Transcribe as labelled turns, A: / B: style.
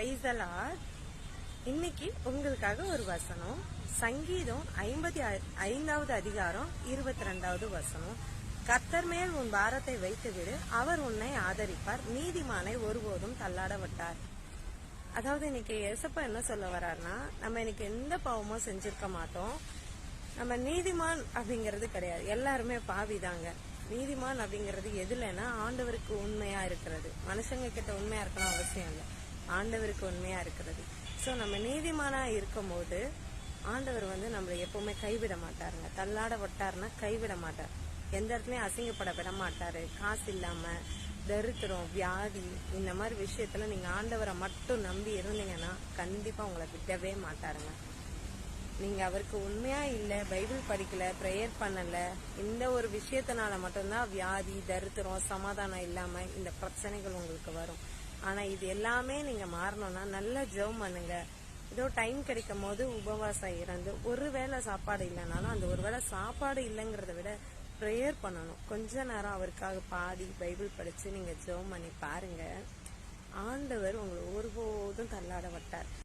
A: Praise the Lord இன்னைக்கு உங்களுக்காக ஒரு வசனம். சங்கீதம் ஐம்பத்தி ஐந்தாவது அதிகாரம் இருபத்தி ரெண்டாவது வசனம். கத்தர் மேல் உன் பாரத்தை வைத்து விடு அவர் உன்னை ஆதரிப்பார். நீதிமானை ஒருபோதும் தள்ளாட விட்டார். அதாவது இன்னைக்கு எசப்பா என்ன சொல்ல வர்றாருன்னா நம்ம இன்னைக்கு எந்த பாவமும் செஞ்சிருக்க மாட்டோம். நம்ம நீதிமான் அப்படிங்கிறது கிடையாது. எல்லாருமே பாவிதாங்க. நீதிமான் அப்படிங்கிறது எதுலன்னா ஆண்டவருக்கு உண்மையா இருக்கிறது. மனுஷங்க கிட்ட உண்மையா இருக்கணும் அவசியம் இல்லை. ஆண்டவருக்கு உண்மையா இருக்கிறது. சோ நம்ம நீதிமானா இருக்கும்போது ஆண்டவர் வந்து நம்மளை எப்பவுமே கைவிட மாட்டாருங்க. தள்ளாட விட்டாருன்னா கைவிட மாட்டார். எந்த இடத்துலயும் அசிங்கப்பட விட மாட்டாரு. காசு இல்லாம தரித்திரம் வியாதி இந்த மாதிரி விஷயத்துல நீங்க ஆண்டவரை மட்டும் நம்பி இருந்தீங்கன்னா கண்டிப்பா உங்களை விடவே மாட்டாருங்க. நீங்க அவருக்கு உண்மையா இல்ல பைபிள் படிக்கல ப்ரேயர் பண்ணல இந்த ஒரு விஷயத்தினால மட்டும்தான் வியாதி தரித்திரம் சமாதானம் இல்லாம இந்த பிரச்சனைகள் உங்களுக்கு வரும். ஆனா இது எல்லாமே நீங்க மாறணும்னா நல்லா ஜெபம் பண்ணுங்க. ஏதோ டைம் கிடைக்கும் போது உபவாசம் இருந்து ஒரு வேளை சாப்பாடு இல்லைனாலும் அந்த ஒரு வேளை சாப்பாடு இல்லைங்கிறத விட ப்ரேயர் பண்ணணும். கொஞ்ச நேரம் அவருக்காக பாடி பைபிள் படிச்சு நீங்க ஜெபம் பண்ணி பாருங்க. ஆண்டவர் உங்களை ஒருபோதும் தள்ளாட விட்டார்